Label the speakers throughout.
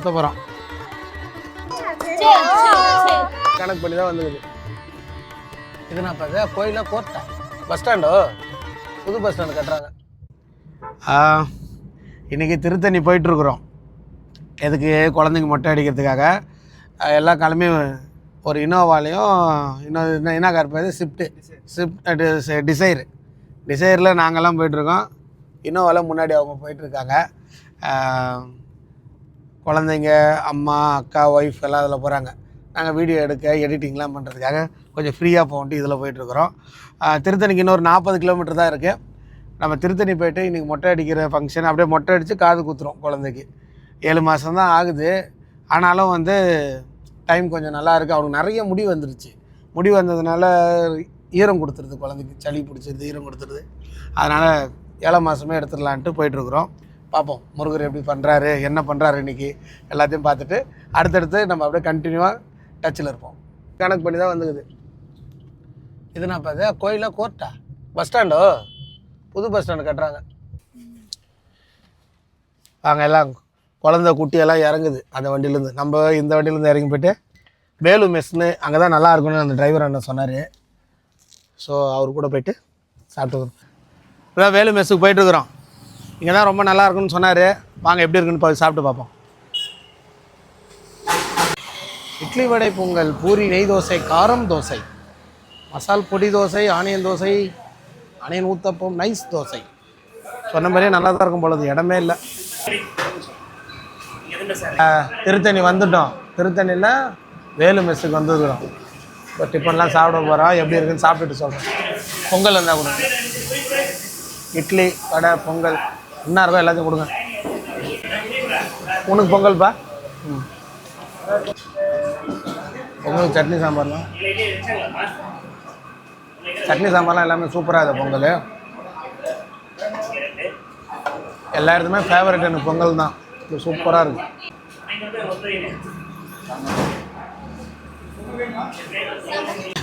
Speaker 1: சுத்த போகிறோம் கணக்கு பண்ணி தான் வந்துருது இது நான் பார்த்தா கோயிலா கோர்ட்டா. பஸ் ஸ்டாண்டோ? புது பஸ் ஸ்டாண்டு கட்டுறாங்க. இன்றைக்கி திருத்தணி போயிட்டுருக்குறோம். எதுக்கு குழந்தைங்க மொட்டை அடிக்கிறதுக்காக? எல்லா கிளம்பி ஒரு இனோவாலையும் இன்னொரு என்ன என்ன கார் பேர்? ஸ்விஃப்ட்டு ஸ்விஃப்ட் டிசைர் டிசைரில் நாங்கள்லாம் போயிட்டுருக்கோம். இனோவாவில் முன்னாடி அவங்க போயிட்டுருக்காங்க. குழந்தைங்க அம்மா அக்கா ஒய்ஃப் எல்லாம் அதில் போகிறாங்க நாங்கள் வீடியோ எடுக்க எடிட்டிங்லாம் பண்ணுறதுக்காக கொஞ்சம் ஃப்ரீயாக போகன்ட்டு இதில் போயிட்டுருக்குறோம். திருத்தணிக்கு இன்னொரு நாற்பது கிலோமீட்டர் தான் இருக்குது நம்ம திருத்தணி போயிட்டு இன்றைக்கி மொட்டை அடிக்கிற ஃபங்க்ஷன் அப்படியே மொட்டை அடித்து காது குத்துறோம் குழந்தைக்கு. ஏழு மாதம் தான் ஆகுது. ஆனாலும் வந்து டைம் கொஞ்சம் நல்லா இருக்குது அவனுக்கு நிறைய முடி வந்துருச்சு. முடி வந்ததுனால ஈரம் கொடுத்துருது குழந்தைக்கு. சளி பிடிச்சிருது ஈரம் கொடுத்துருது. அதனால் ஏழாம் மாதமே எடுத்துடலான்ட்டு போயிட்டுருக்குறோம். பார்ப்போம். முருகர் எப்படி பண்ணுறாரு என்ன பண்ணுறாரு இன்றைக்கி எல்லாத்தையும் பார்த்துட்டு அடுத்தடுத்து நம்ம அப்படியே கண்டினியூவாக டச்சில் இருப்போம். கணக்கு பண்ணி தான் வந்துக்குது. இது நான் பார்த்தா கோயிலாக கோர்ட்டா? பஸ் ஸ்டாண்டோ? புது பஸ் ஸ்டாண்டு கட்டுறாங்க. வாங்க எல்லாம் குழந்த குட்டியெல்லாம் இறங்குது. அந்த வண்டியிலேருந்து நம்ம இந்த வண்டியிலேருந்து இறங்கி போயிட்டு வேலு மெஸ்னு அங்கே தான் நல்லா இருக்கும்னு அந்த டிரைவர் அண்ணன் சொன்னார். ஸோ அவர் கூட போயிட்டு சாப்பிட்டுக்கிறோம் இப்போ வேலு மெஸ்ஸுக்கு போயிட்டுருக்குறோம் இங்கே தான் ரொம்ப நல்லா இருக்கும்னு சொன்னார். வாங்க எப்படி இருக்குன்னு போய் சாப்பிட்டு பார்ப்போம். இட்லி வடை பொங்கல் பூரி நெய் தோசை காரம் தோசை மசால் பொடி dosa onion dosa onion uttapam nice dosa. சொன்ன மாதிரியே நல்லா தான் இருக்கும் பொழுது இடமே இல்லை. திருத்தணி வந்துட்டோம். திருத்தணியில் வேலு மெஸ்ஸுக்கு வந்துருக்குறோம். இப்போ டிஃபன்லாம் சாப்பிட போகிறோம் எப்படி இருக்குன்னு சாப்பிட்டுட்டு சொல்கிறேன் பொங்கல் இருந்தால் கொடுங்க. இட்லி வடை பொங்கல். என்ன இருக்கோ எல்லாத்தையும் கொடுங்க. உனக்கு பொங்கல்ப்பா ம். பொங்கல் சட்னி சாம்பார்லாம் சட்னி சாம்பார்லாம் எல்லாமே சூப்பராக இருக்குது பொங்கல். எல்லா இடத்துமே ஃபேவரட் எனக்கு பொங்கல் தான். இது சூப்பராக இருக்கு.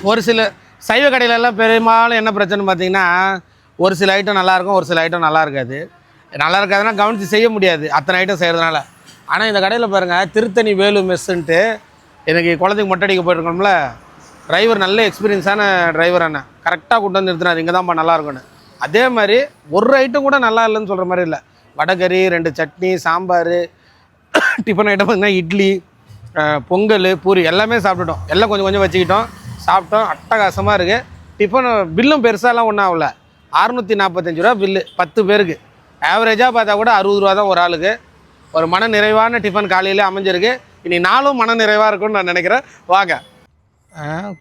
Speaker 1: ஒரு சில சைவ கடையிலெல்லாம் பெரும்பாலும் என்ன பிரச்சனை பார்த்தீங்கன்னா ஒரு சில ஐட்டம் நல்லாயிருக்கும் ஒரு சில ஐட்டம் நல்லா இருக்காது. நல்லா இருக்காதுன்னா கவனித்து செய்ய முடியாது. அத்தனை ஐட்டம் செய்கிறதுனால ஆனால் இந்த கடையில் பாருங்கள் திருத்தணி வேலு மெஸ்ஸுன்ட்டு எனக்கு குழந்தைக்கு மொட்டை அடிக்க போயிருக்கோம்ல டிரைவர் நல்ல எக்ஸ்பீரியன்ஸான டிரைவர் அண்ணன் கரெக்டாக கொண்டு வந்து நிறுத்தினார். இங்கே தான்ப்பா நல்லா இருக்கும்னு. அதே மாதிரி ஒரு ஐட்டம் கூட நல்லா இல்லைன்னு சொல்கிற மாதிரி இல்லை. வடகறி ரெண்டு சட்னி சாம்பார் டிஃபன் ஐட்டம் பார்த்தீங்கன்னா இட்லி பொங்கல் பூரி எல்லாமே சாப்பிட்டுட்டோம். எல்லாம் கொஞ்சம் கொஞ்சம் வச்சுக்கிட்டோம். சாப்பிட்டோம். அட்டகாசமாக இருக்குது டிஃபன் பில்லும் பெருசாலாம் ஒன்றும் ஆகல. அறுநூற்றி நாற்பத்தஞ்சு ரூபா பில்லு பத்து பேருக்கு. ஆவரேஜாக பார்த்தா கூட அறுபது ரூபா தான் ஒரு ஆளுக்கு. ஒரு மன நிறைவான டிஃபன் காலையில் அமைஞ்சிருக்கு. இனி நாளும் மன நிறைவாக இருக்கும்னு நான் நினைக்கிறேன். வாங்க.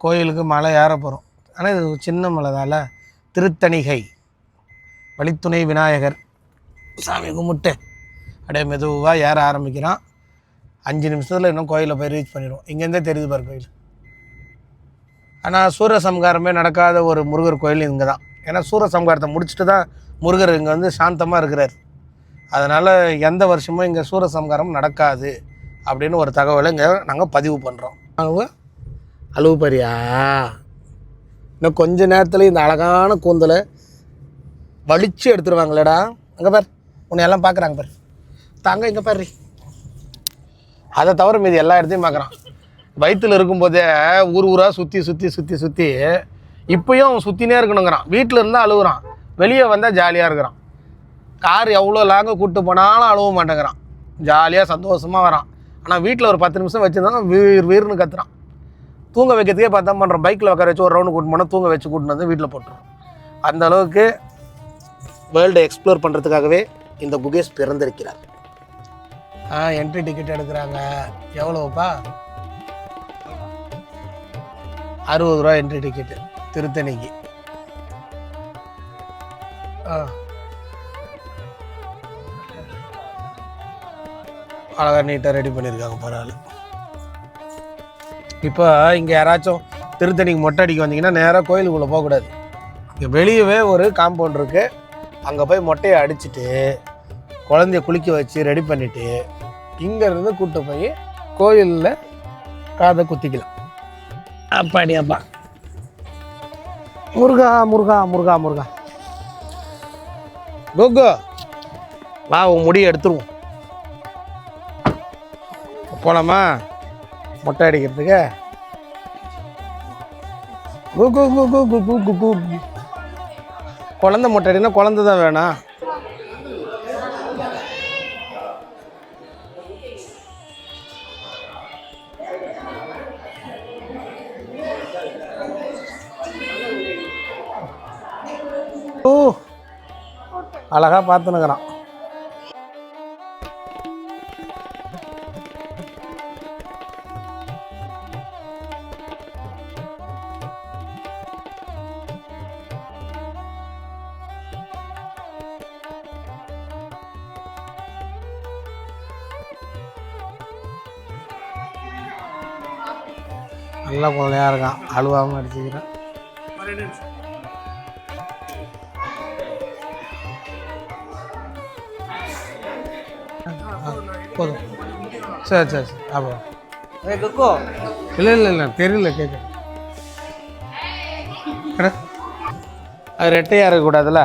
Speaker 1: கோயிலுக்கு மலை ஏற போகிறோம் ஆனால் இது சின்ன மலை திருத்தணிகை. வழித்துணை விநாயகர். சாமி கும்பிட்டு அப்படியே மெதுவாக ஏற ஆரம்பிக்கிறான். அஞ்சு நிமிஷத்தில் இன்னும் கோயிலில் போய் ரீச் பண்ணிடுவோம். இங்கேருந்தே தெரியுது பார் கோயில். ஆனால் சூரசம்காரமே நடக்காத ஒரு முருகர் கோயில் இங்கே தான் ஏன்னா சூரசம்காரத்தை முடிச்சுட்டு தான் முருகர் இங்கே வந்து சாந்தமாக இருக்கிறார். அதனால் எந்த வருஷமும் இங்கே சூரசம்காரம் நடக்காது அப்படின்னு ஒரு தகவலை இங்கே நாங்கள் பதிவு பண்ணுறோம் அளவு பாரியா இன்னும் கொஞ்ச நேரத்தில் இந்த அழகான கூந்தலை வலிச்சு எடுத்துருவாங்களேடா. அங்கே பார் உன்னை எல்லாம் பார்க்குறாங்க பாரு. தாங்க இங்கே பாரு அதை தவிர மீதி எல்லா இடத்தையும் பார்க்குறான் வயிற்றில் இருக்கும்போதே ஊர் ஊராக சுற்றி சுற்றி சுற்றி சுற்றி இப்பயும் அவன் சுற்றினே இருக்கணுங்கிறான். வீட்டில் இருந்தால் அழுகுறான். வெளியே வந்தால் ஜாலியாக இருக்கிறான். கார் எவ்வளோ லாங்கு கூப்பிட்டு போனாலும் அழுவ மாட்டேங்கிறான். ஜாலியாக சந்தோஷமாக வரான். ஆனால் வீட்டில் ஒரு பத்து நிமிஷம் வச்சுருந்தா வீர் வீர்னு கத்துறான். தூங்க வைக்கிறதுக்கே பார்த்தா பண்ணுறோம் பைக்கில் உட்கார வச்சு ஒரு ரவுண்டு கூட்டு போனால் தூங்க வச்சு கூட்டின்னு வந்து வீட்டில் போட்டுருவோம் அந்த அளவுக்கு வேர்ல்டை எக்ஸ்ப்ளோர் பண்ணுறதுக்காகவே இந்த குகேஷ் பிறந்திருக்கிறார். ஆ என்ட்ரி டிக்கெட் எடுக்கிறாங்க. எவ்வளோப்பா அறுபது ரூபா என்ட்ரி டிக்கெட்டு திருத்தணிக்கு. அழகாக நீட்டாக ரெடி பண்ணியிருக்காங்க பரவாயில்ல இப்போ இங்கே யாராச்சும் திருத்தணிக்கு மொட்டை அடிக்க வந்தீங்கன்னா நேராக கோயிலுக்குள்ளே போகக்கூடாது இங்கே வெளியவே ஒரு காம்பவுண்ட் இருக்குது அங்கே போய் மொட்டையை அடிச்சுட்டு குழந்தைய குளிக்க வச்சு ரெடி பண்ணிவிட்டு இங்கேருந்து கூப்பிட்டு போய் கோயிலில் காதை குத்திக்கலாம். அப்பாடி அப்பா. முருகா முருகா முருகா முருகா. கோகு. வா உன் முடியை எடுத்துருவோம். போலாமா? மொட்டை அடிக்கிறதுக்கு. குகு குகு குகு குகு குழந்த மொட்டை அடினா குழந்த தான் வேணாம். ஓ அழகா பார்த்துனுக்குறான். நல்ல குழந்தையா இருக்கான். அழுவாமல் அடிச்சுக்கிறேன் போதும். சரி சரி சரி. அப்புறம் இல்லை இல்லை இல்லை. தெரியல கேட்க அது ரெட்டையாக இருக்கக்கூடாதுல்ல?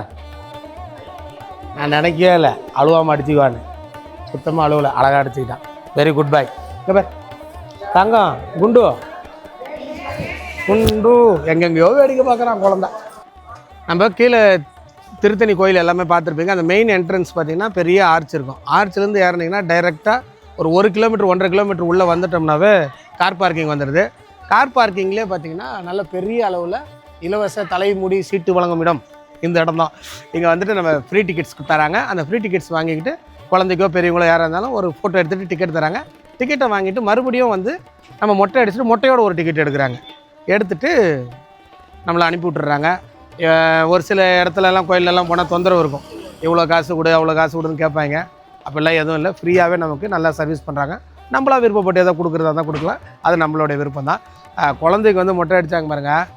Speaker 1: நான் நினைக்கவே இல்லை. அழுவாமல் அடிச்சுக்குவான்னு. சுத்தமாக அழுவலை. அழகாக அடிச்சுக்கிட்டான். வெரி குட் பை இங்கே பார். தங்கம் குண்டு. குண்டு. எங்கெங்கேயோ வேடிக்கை பார்க்குறான் குழந்த. நம்ம கீழே திருத்தணி கோயில் எல்லாமே பார்த்துருப்பீங்க. அந்த மெயின் என்ட்ரன்ஸ் பார்த்தீங்கன்னா பெரிய ஆர்ச் இருக்கும். ஆர்ச்லேருந்து ஏறினீங்கன்னா டைரெக்டாக ஒரு ஒரு கிலோமீட்டர் ஒன்றரை கிலோமீட்டர் உள்ளே வந்துட்டோம்னாவே கார் பார்க்கிங் வந்துடுது கார் பார்க்கிங்லேயே பார்த்தீங்கன்னா நல்ல பெரிய அளவில் இலவச தலைமுடி சீட்டு வழங்கும் இடம் இந்த இடம் தான். இங்கே வந்துட்டு நம்ம ஃப்ரீ டிக்கெட்ஸ் தராங்க. அந்த ஃப்ரீ டிக்கெட்ஸ் வாங்கிக்கிட்டு குழந்தைக்கோ பெரியவங்களோ யாராக இருந்தாலும் ஒரு ஃபோட்டோ எடுத்துகிட்டு டிக்கெட் தராங்க. டிக்கெட்டை வாங்கிட்டு மறுபடியும் வந்து நம்ம மொட்டை அடிச்சுட்டு மொட்டையோட ஒரு டிக்கெட் எடுக்கிறாங்க. எடுத்துகிட்டு நம்மளை அனுப்பி விட்டுறாங்க. ஒரு சில இடத்துலலாம் கோயிலெல்லாம் போனால் தொந்தரவு இருக்கும். இவ்வளோ காசு கொடு அவ்வளோ காசு கொடுன்னு கேட்பாங்க. அப்படிலாம் எதுவும் இல்லை. ஃப்ரீயாகவே நமக்கு நல்லா சர்வீஸ் பண்ணுறாங்க நம்மளா விருப்பப்பட்டு எதாவது கொடுக்குறதா தான் கொடுக்கலாம். அது நம்மளுடைய விருப்பம் தான். குழந்தைக்கு வந்து மொட்டை அடித்தாங்க பாருங்கள்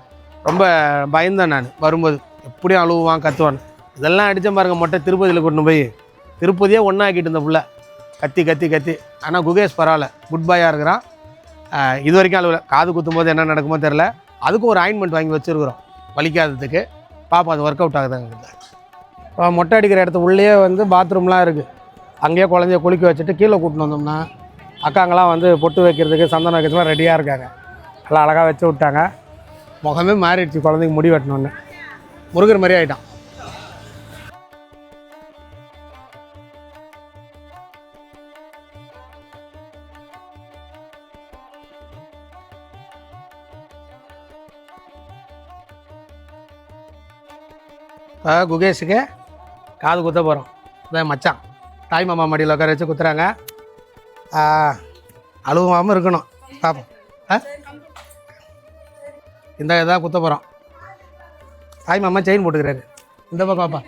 Speaker 1: ரொம்ப பயந்தேன் நான். வரும்போது எப்படியும் அழுவான் கத்துவான். இதெல்லாம் அடித்தேன் பாருங்க மொட்டை திருப்பதியில் கொண்டு போய். திருப்பதியே ஒன்றாக்கிட்டு இருந்த புள்ள. கத்தி கத்தி கத்தி. ஆனால் குகேஷ் பரவாயில்ல. குட் பாயாக இருக்கிறான். இது வரைக்கும் அழுவலை. காது குத்தும் போது என்ன நடக்குமோ தெரில அதுக்கும் ஒரு ஆயின்மெண்ட் வாங்கி வச்சுருக்குறோம். வலிக்காததுக்கு பாப்பா அது ஒர்க் அவுட் ஆகுதுங்க. இப்போ மொட்டை அடிக்கிற இடத்து உள்ளே வந்து பாத்ரூம்லாம் இருக்குது அங்கேயே குழந்தைய குளிக்க வச்சுட்டு கீழே கூட்டின்னு வந்தோம்னா அக்காங்கெல்லாம் வந்து பொட்டு வைக்கிறதுக்கு சந்தனம் வைக்கிறதுலாம் ரெடியாக இருக்காங்க. நல்லா அழகாக வச்சு விட்டாங்க. முகமே மாறிடுச்சு குழந்தைக்கு முடி வெட்டணுன்னு முருகர் மாதிரி ஆகிட்டான் இப்போ குகேஷுக்கு காது குத்த போகிறோம் இதான் மச்சான். தாய் மாமா மடியில் உட்கார வச்சு குத்துறாங்க. அழுவாமல் இருக்கணும். பார்ப்போம் ஆ? இந்த இதாக குத்த போகிறோம் தாய் மாமா செயின் போட்டுக்கிறாரு. இந்த பக்கம் பாப்பா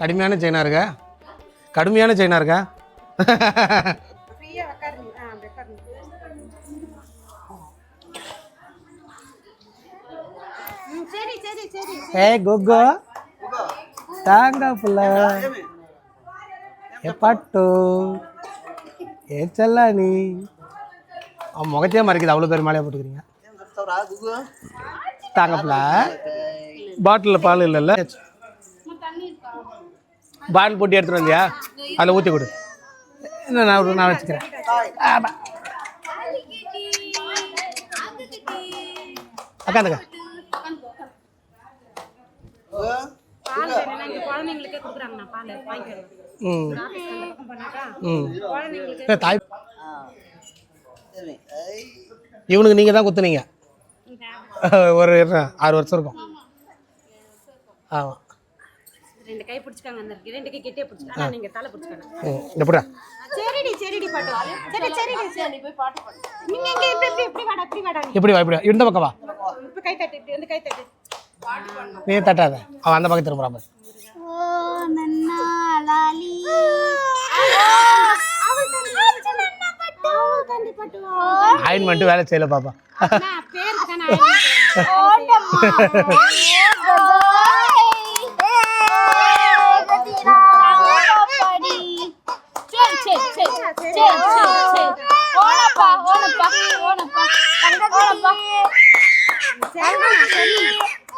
Speaker 1: கடுமையான செயினாக இருக்கா? கடுமையான செயினாக இருக்கா
Speaker 2: சரி சரி சரி
Speaker 1: ஏ குகு. தாங்க புள்ள. ஏ பட்டு. ஏ செல்லானி அவன் முகத்தையே மறைக்குது. அவ்வளோ பேர் மேலே போட்டுக்கிறீங்க. தாங்க புள்ள. பாட்டிலில் பால் இல்லைல்ல. பாட்டில் போட்டு எடுத்துட்டு வந்தியா? அதில் ஊற்றி கொடு. இல்லை நான் நான் வச்சுக்கிறேன். அக்கா அக்கா.
Speaker 2: பால் வேணும்னா இங்க குழந்தைங்களுக்கே பால் வாங்கிக்கிறேன்
Speaker 1: தாய். இவனுக்கு நீங்கள் தான் குத்துனீங்க. ஒரு ஆறு வருஷம் இருக்கும். ஆமாம்
Speaker 2: ரெண்டு கை பிடிச்சிக்காங்க அந்த ரெண்டு கை கெட்டியே பிடிச்சிக்காங்க நீங்க தலை பிடிச்சிக்காங்க.
Speaker 1: இந்த புடா.
Speaker 2: சரிடி சரிடி பாட்டு. சரி சரிடி சரி. போய் பாட்டு பாடு. நீங்க இங்க இப்படி இப்படி வாடா இப்படி வாடா நீ
Speaker 1: இப்படி வா இப்படி வா. இந்த பக்கம் வா
Speaker 2: இப்ப கை தட்டு இப்படி வந்து கை தட்டு.
Speaker 1: நீ தட்டாத. அவன் அந்த பக்கம் திரும்புறான் பாரு. ஆயின்மெண்ட் வேலை செய்யல பாப்பா.
Speaker 2: பேருக்கு தானே ஆச்சுப்பா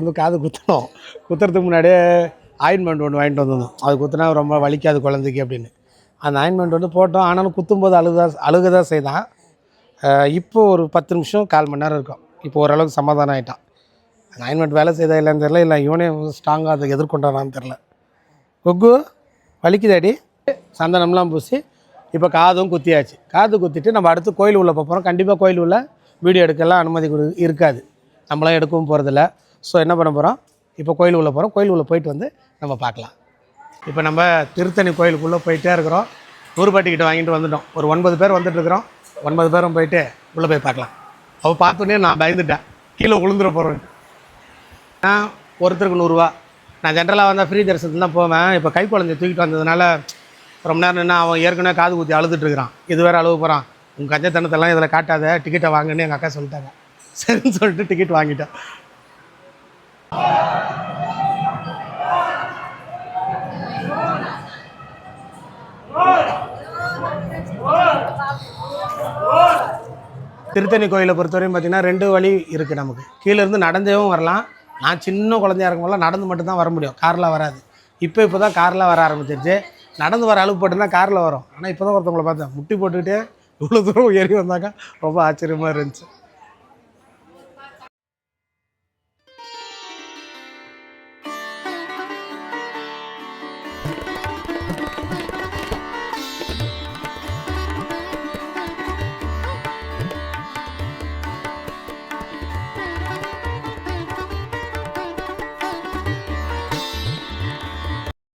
Speaker 1: வந்து காது குத்தணும். குத்துறதுக்கு முன்னாடியே ஆயின்மெண்ட் ஒன்று வாங்கிட்டு வந்திருந்தோம் அது குத்துனா ரொம்ப வலிக்காது குழந்தைக்கு அப்படின்னு. அந்த ஆயின்மெண்ட் வந்து போட்டோம். ஆனாலும் குத்தும்போது அழுதா அழுக செய்தான். இப்போ ஒரு பத்து நிமிஷம் கால் மணி நேரம் இருக்கும். இப்போ ஓரளவுக்கு சமாதானம் ஆகிட்டான் அந்த ஆயின்மெண்ட் வேலை செய்தா இல்லைன்னு தெரில இல்லை இவனே ஸ்ட்ராங்காக அதை எதிர்கொண்டானான்னு தெரில கொக்கு வலிக்குதாடி சந்தனம்லாம் பூசி இப்போ காதும் குத்தியாச்சு. காது குத்திட்டு நம்ம அடுத்து கோயில் உள்ள போகிறோம் கண்டிப்பாக கோயில் உள்ள வீடியோ எடுக்கலாம். அனுமதி கொடு இருக்காது. நம்மளாம் எடுக்கவும் போகிறதில்ல ஸோ என்ன பண்ண போகிறோம் இப்போ கோயில் உள்ளே போகிறோம் கோயில் உள்ளே போயிட்டு வந்து நம்ம பார்க்கலாம். இப்போ நம்ம திருத்தணி கோயிலுக்குள்ளே போயிட்டே இருக்கிறோம். நூறுபாட்டிக்கிட்ட வாங்கிட்டு வந்துட்டோம். ஒரு ஒன்பது பேர் வந்துட்டுருக்குறோம் ஒன்பது பேரும் போயிட்டு உள்ளே போய் பார்க்கலாம். அவள் பார்த்தோன்னே நான் பயந்துட்டேன். கீழே விழுந்துட போகிறேன் நான் ஒருத்தருக்கு நூறுரூவா நான் ஜென்ரலாக வந்தால் ஃப்ரீ தரிசனத்தில் தான் போவேன். இப்போ கை குழந்தைய தூக்கிட்டு வந்ததுனால ரொம்ப நேரம் நின்று அவன் ஏற்கனவே காது குத்தி அழுதுட்டுருக்கிறான் இது வேறு அழுவ போகிறான் உங்கள் கஞ்சத்தனத்தெல்லாம் இதில் காட்டாத. டிக்கெட்டை வாங்குன்னு எங்கள் அக்கா சொல்லிட்டாங்க. சரின்னு சொல்லிட்டு டிக்கெட் வாங்கிட்டேன் திருத்தணி கோயிலை பொறுத்தவரையும் பார்த்தீங்கன்னா ரெண்டு வழி இருக்குது நமக்கு. கீழே இருந்து நடந்தேவும் வரலாம். நான் சின்ன குழந்தையா இருக்கும்போது நடந்து மட்டும்தான் வர முடியும். காரில் வராது. இப்போ இப்போ தான் காரில் வர ஆரம்பிச்சிருச்சு. நடந்து வர அளவு போட்டுருந்தா காரில் வரும். ஆனால் இப்போ தான் ஒருத்தவங்களை பார்த்தேன். முட்டி போட்டுக்கிட்டே இவ்வளோ தூரம் ஏறி வந்தாக்கா ரொம்ப ஆச்சரியமாக இருந்துச்சு.